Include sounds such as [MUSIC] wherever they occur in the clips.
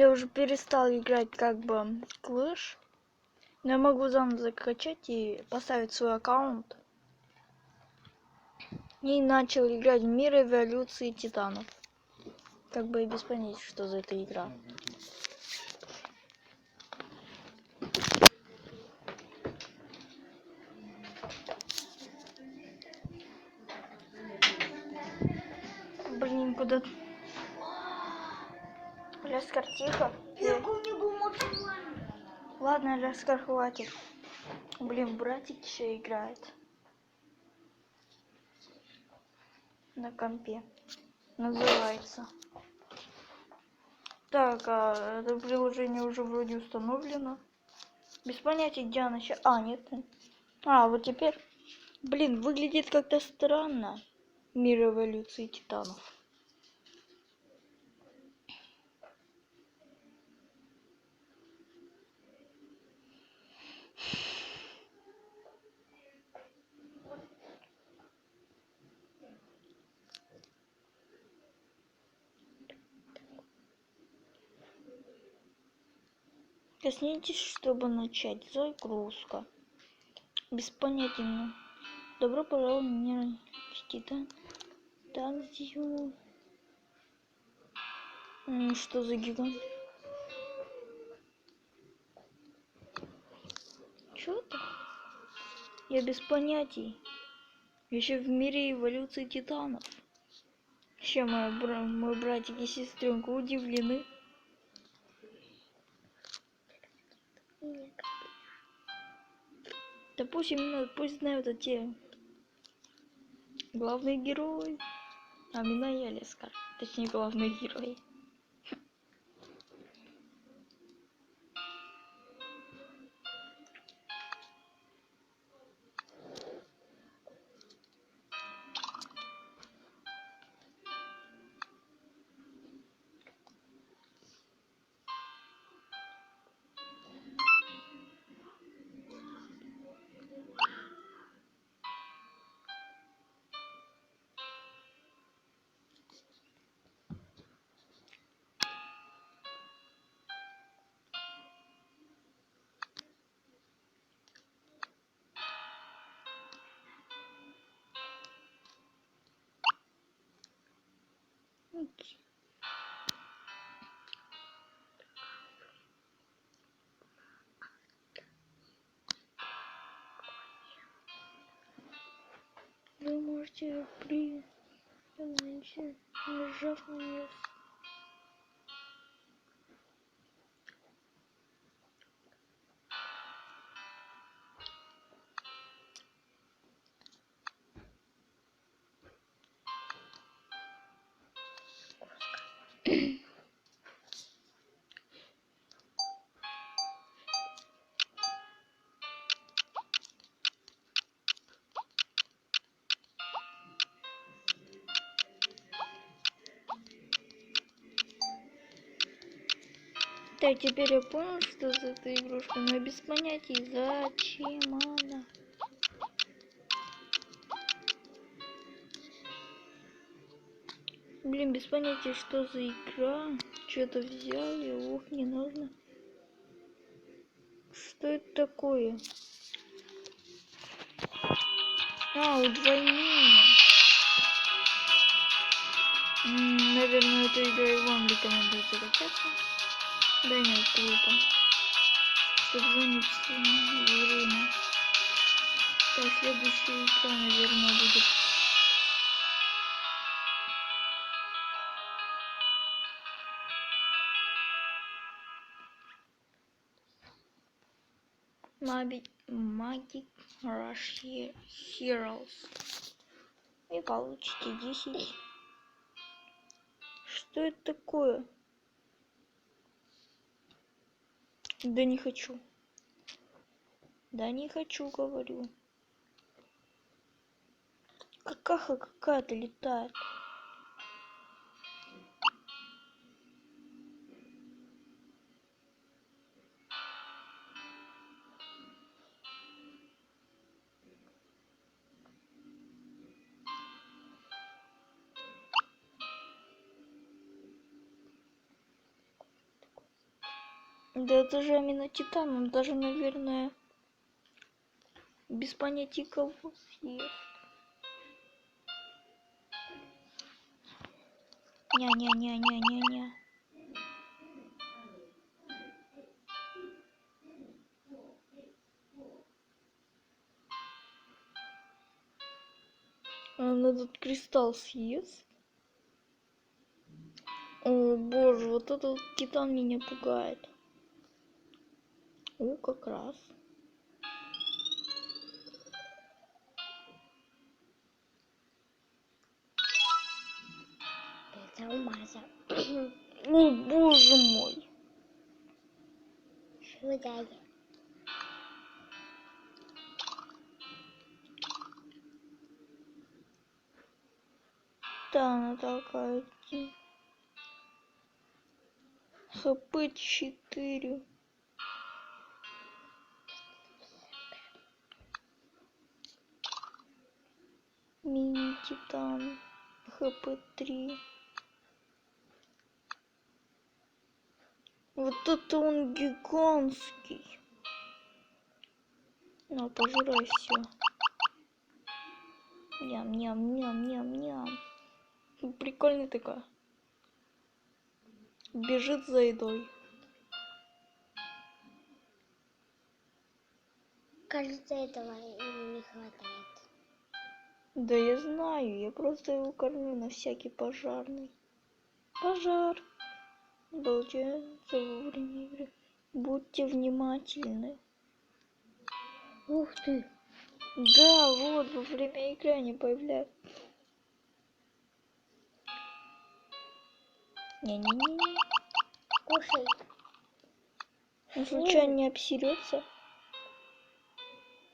Я уже перестал играть как бы клыш. Но я могу заново закачать и поставить свой аккаунт. И начал играть в мир эволюции титанов. Как бы и без понятия, что за эта игра. Блин, куда... Ляскар, тихо. Ладно, Ляскар, хватит. Блин, братик еще играет. На компе. Называется. Так, а это приложение уже вроде установлено. Без понятия, где оно сейчас... А, нет. А, вот теперь... Блин, выглядит как-то странно. Мир эволюции титанов. Коснитесь, чтобы начать. Загрузка. Без понятия. ну. Добро пожаловать мне Титан. Так, сделаю. Что за гигант? Чё это? Я без понятий. Еще в мире эволюции титанов. Еще мои, бра- мой братик и сестренка удивлены. Да пусть именно, пусть знают о те главный герой. А меня я Лескар. Точнее, главный герой. Вы можете при знаете, нажав на нее. Так, теперь я понял, что за эта игрушка, но я без понятия, зачем она. Блин, без понятия, что за игра. Что-то взяли, ух, не нужно. Что это такое? А, удвоение. Наверное, эту игру и вам рекомендую закачаться. Да нет, глупо. Чтобы время. Так, следующая игра, наверное, будет. Magic Rush He- Heroes. И получите 10. Что это такое? Да не хочу. Да не хочу, говорю. Какаха какая-то летает. Да это же именно Титан, он даже, наверное, без понятия кого съест. Ня-ня-ня-ня-ня-ня. Он этот кристалл съест. О боже, вот этот титан меня пугает. О, как раз. Это умаза. [CLEARS THROAT] О боже мой. Швыдяги. Да, она такая. хп 4 мини титан хп 3 вот это он гигантский. На пожирай все ням ням ням ням ням. Прикольный такая. Бежит за едой. Кажется, этого не хватает. Да я знаю, я просто его кормлю на всякий пожарный. Пожар. Обалдеется во время игры. Будьте внимательны. Ух ты! Да, вот во время игры они появляются. Не-не-не. Кушай. Он случайно не обсерется?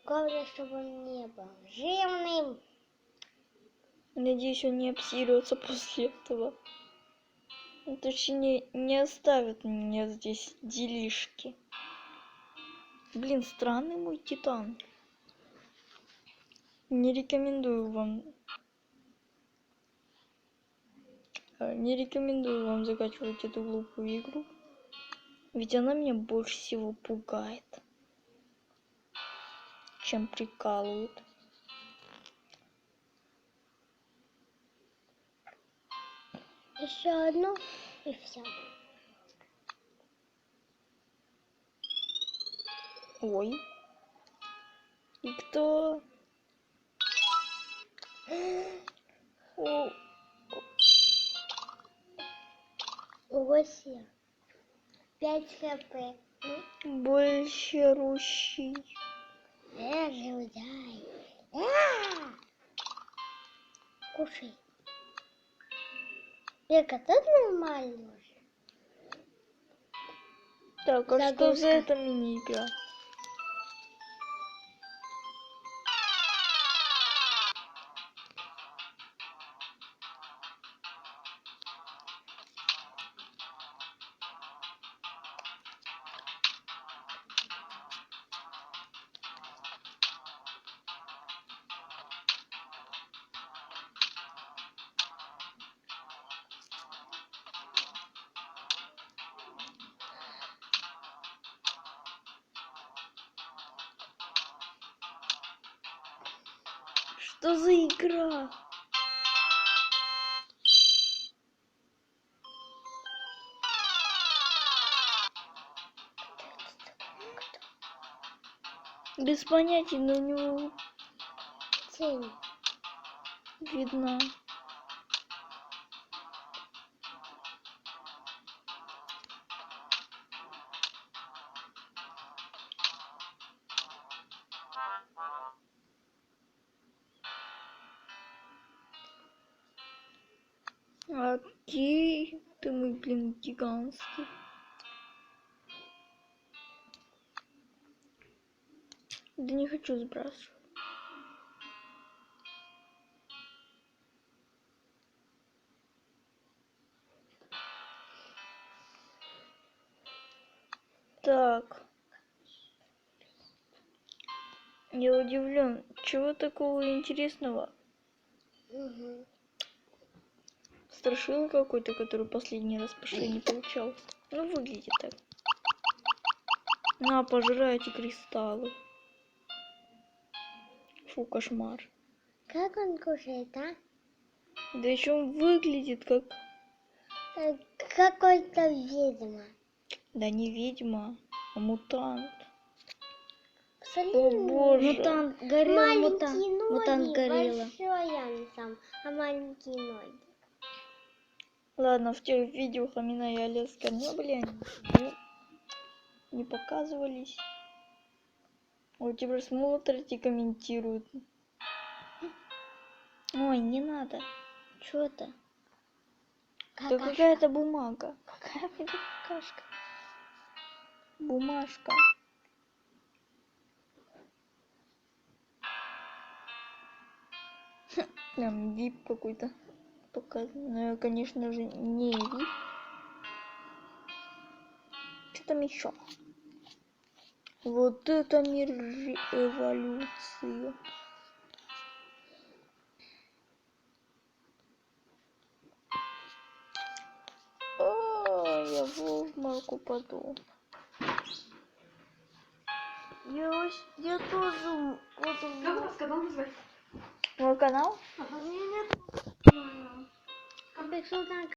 Главное, чтобы он не был жирным. Надеюсь, он не обсерется [LAUGHS] после этого. Ну, точнее, не оставит меня здесь делишки. Блин, странный мой титан. Не рекомендую вам Э, не рекомендую вам закачивать эту глупую игру. Ведь она меня больше всего пугает. Чем прикалывает. Еще одну и все. Ой. И кто? О, Лося. Пять хп. больше рущий. Э, желудай. А! Кушай. Века, тут нормально уже. Так, а что за Загрузка. эта мини-игра? Что за игра? Без понятия, но у него Тень. видно. Окей, ты мой, блин, гигантский. Да не хочу сбрасывать. Так. Я удивлен, чего такого интересного? Угу. Страшил какой-то, который последний раз пошли не получал. Ну, выглядит так. На, пожирай эти кристаллы. Фу, кошмар. Как он кушает, а? Да еще он выглядит как... Э, Какой-то ведьма. Да не ведьма, а мутант. Посмотри О боже. Мутант, горилла, Маленькие мутант. ноги, Мутант горилла. большой он сам, а маленькие ноги. Ладно, в тех видео Хамина и Олеска не были, они не, показывались. Вот теперь смотрят и комментируют. Ой, не надо. Что это? Да какая-то бумага. Какая блин, какашка? Бумажка. Прям вип какой-то показан. Но я, конечно же, не вип. Что там еще? Вот это мир эволюции. А, я в обморок упаду. Я, я тоже вот Как у вас канал называется? Мой канал? 被收上